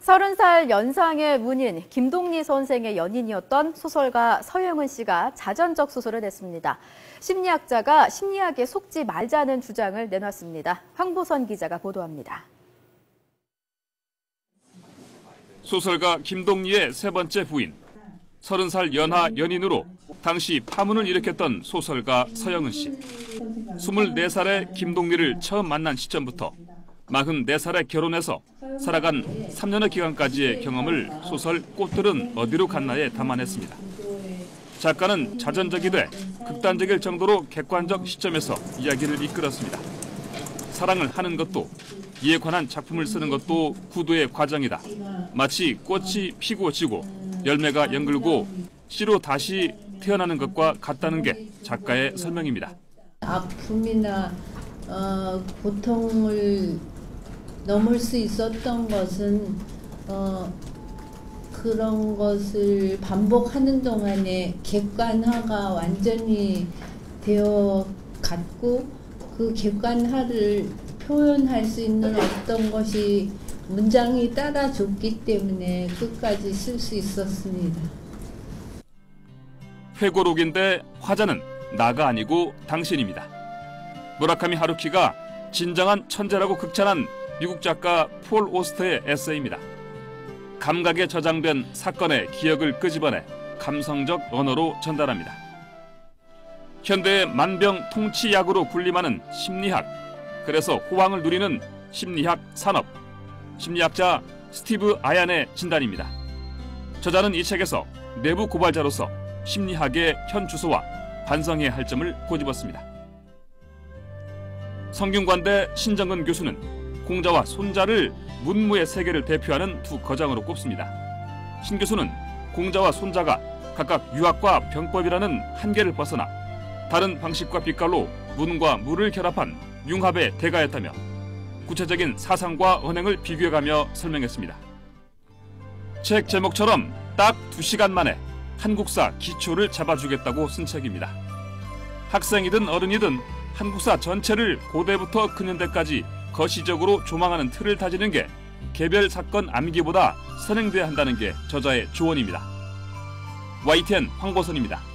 서른 살 연상의 문인 김동리 선생의 연인이었던 소설가 서영은 씨가 자전적 소설을 냈습니다. 심리학자가 심리학에 속지 말자는 주장을 내놨습니다. 황보선 기자가 보도합니다. 소설가 김동리의 세 번째 부인, 서른 살 연하 연인으로 당시 파문을 일으켰던 소설가 서영은 씨. 24살의 김동리를 처음 만난 시점부터 44살에 결혼해서 살아간 3년의 기간까지의 경험을 소설 꽃들은 어디로 갔나에 담아냈습니다. 작가는 자전적이 돼 극단적일 정도로 객관적 시점에서 이야기를 이끌었습니다. 사랑을 하는 것도 이에 관한 작품을 쓰는 것도 구도의 과정이다. 마치 꽃이 피고 지고 열매가 연글고 씨로 다시 태어나는 것과 같다는 게 작가의 설명입니다. 아픔이나 어, 고통을 넘을 수 있었던 것은 어, 그런 것을 반복하는 동안에 객관화가 완전히 되어 갔고 그 객관화를 표현할 수 있는 어떤 것이 문장이 따라줬기 때문에 끝까지 쓸 수 있었습니다. 회고록인데 화자는 나가 아니고 당신입니다. 무라카미 하루키가 진정한 천재라고 극찬한 미국 작가 폴 오스터의 에세이입니다. 감각에 저장된 사건의 기억을 끄집어내 감성적 언어로 전달합니다. 현대의 만병 통치약으로 군림하는 심리학, 그래서 호황을 누리는 심리학 산업, 심리학자 스티브 아얀의 진단입니다. 저자는 이 책에서 내부 고발자로서 심리학의 현 주소와 반성해야 할 점을 고집었습니다. 성균관대 신정근 교수는 공자와 손자를 문무의 세계를 대표하는 두 거장으로 꼽습니다. 신 교수는 공자와 손자가 각각 유학과 병법이라는 한계를 벗어나 다른 방식과 빛깔로 문과 무를 결합한 융합의 대가였다며 구체적인 사상과 언행을 비교해가며 설명했습니다. 책 제목처럼 딱 2시간 만에 한국사 기초를 잡아주겠다고 쓴 책입니다. 학생이든 어른이든 한국사 전체를 고대부터 근현대까지 거시적으로 조망하는 틀을 다지는 게 개별 사건 암기보다 선행돼야 한다는 게 저자의 조언입니다. YTN 황보선입니다.